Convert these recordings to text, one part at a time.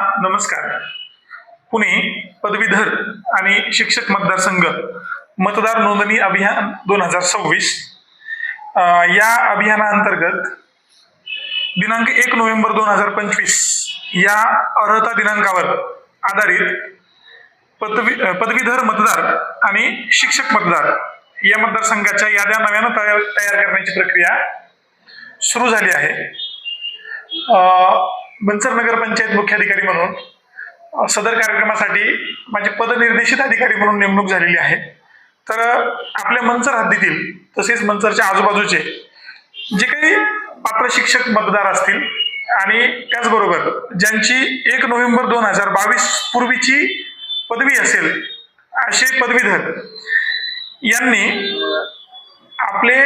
नमस्कार. पुणे पदवीधर आणि शिक्षक मतदारसंघ मतदार नोंदणी अभियान दोन हजार सव्वीस. या अभियानाअंतर्गत दिनांक एक नोव्हेंबर दोन हजार पंचवीस या अर्हता दिनांकावर आधारित पदवी पदवीधर मतदार आणि शिक्षक मतदार या मतदारसंघाच्या याद्या नव्यानं तयार तयार करण्याची प्रक्रिया सुरू झाली आहे. बनसर मनसर नगर पंचायत मुख्याधिकारी म्हणून सदर कार्यक्रमासाठी माझे पदनिर्देशित अधिकारी म्हणून नेमणूक झालेली आहे. तर आपल्या मनसर हद्दीतील तसेच मनसरच्या आजूबाजूचे जे काही पात्र शिक्षक मतदार असतील आणि त्याचबरोबर ज्यांची एक नोव्हेंबर दोन हजार बावीस पूर्वीची पदवी असेल असे पदवीधर यांनी आपले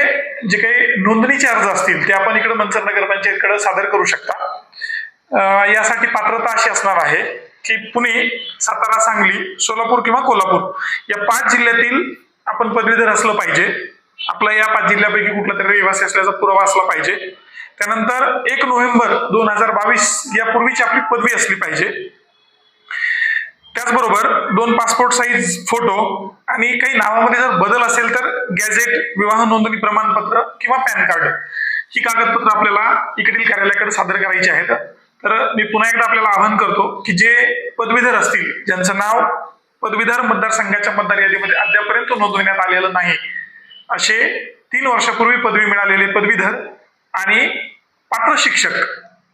जे काही नोंदणीचे अर्ज असतील ते आपण इकडे मनसर नगरपंचायतकडे सादर करू शकता. यासाठी पात्रता अशी असणार आहे की पुणे सातारा सांगली सोलापूर किंवा कोल्हापूर या पाच जिल्ह्यातील आपण पदवीधर असलं पाहिजे. आपला या पाच जिल्ह्यापैकी कुठला तरी रहिवासी असल्याचा पुरावा असला पाहिजे. त्यानंतर एक नोव्हेंबर दोन हजार बावीस या पूर्वीची आपली पदवी असली पाहिजे. त्याचबरोबर दोन पासपोर्ट साईज फोटो आणि काही नावामध्ये जर बदल असेल तर गॅझेट विवाह नोंदणी प्रमाणपत्र किंवा पॅन कार्ड ही कागदपत्र आपल्याला इकडील कार्यालयाकडे सादर करायची आहेत. तर मी पुन्हा एकदा आपल्याला आवाहन करतो की जे पदवीधर असतील ज्यांचं नाव पदवीधर मतदारसंघाच्या मतदार यादीमध्ये अद्यापर्यंत नोंदवण्यात आलेलं नाही असे तीन वर्षापूर्वी पदवी मिळालेले पदवीधर आणि पात्र शिक्षक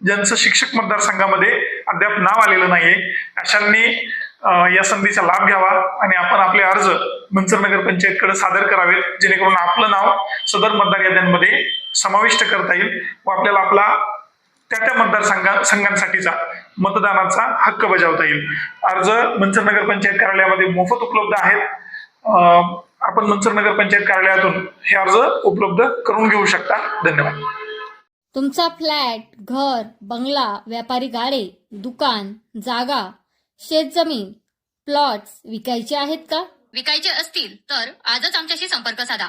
ज्यांचं शिक्षक मतदारसंघामध्ये अद्याप नाव आलेलं नाहीये अशांनी या संधीचा लाभ घ्यावा आणि आपण आपले अर्ज मंचर नगर पंचायतकडे सादर करावेत जेणेकरून आपलं नाव सदर मतदार याद्यांमध्ये समाविष्ट करता येईल व आपल्याला आपला त्या त्या मतदारसंघा संघांसाठीचा मतदानाचा हक्क बजावता येईल. अर्ज मंचर नगर पंचायत कार्यालयामध्ये मोफत उपलब्ध आहेत. आपण मंचर नगर पंचायत कार्यालयातून हे अर्ज उपलब्ध करून घेऊ शकता. धन्यवाद. तुमचा फ्लॅट घर बंगला व्यापारी गाडे दुकान जागा शेतजमीन प्लॉट्स विकायचे आहेत का? विकायचे असतील तर आजच आमच्याशी संपर्क साधा.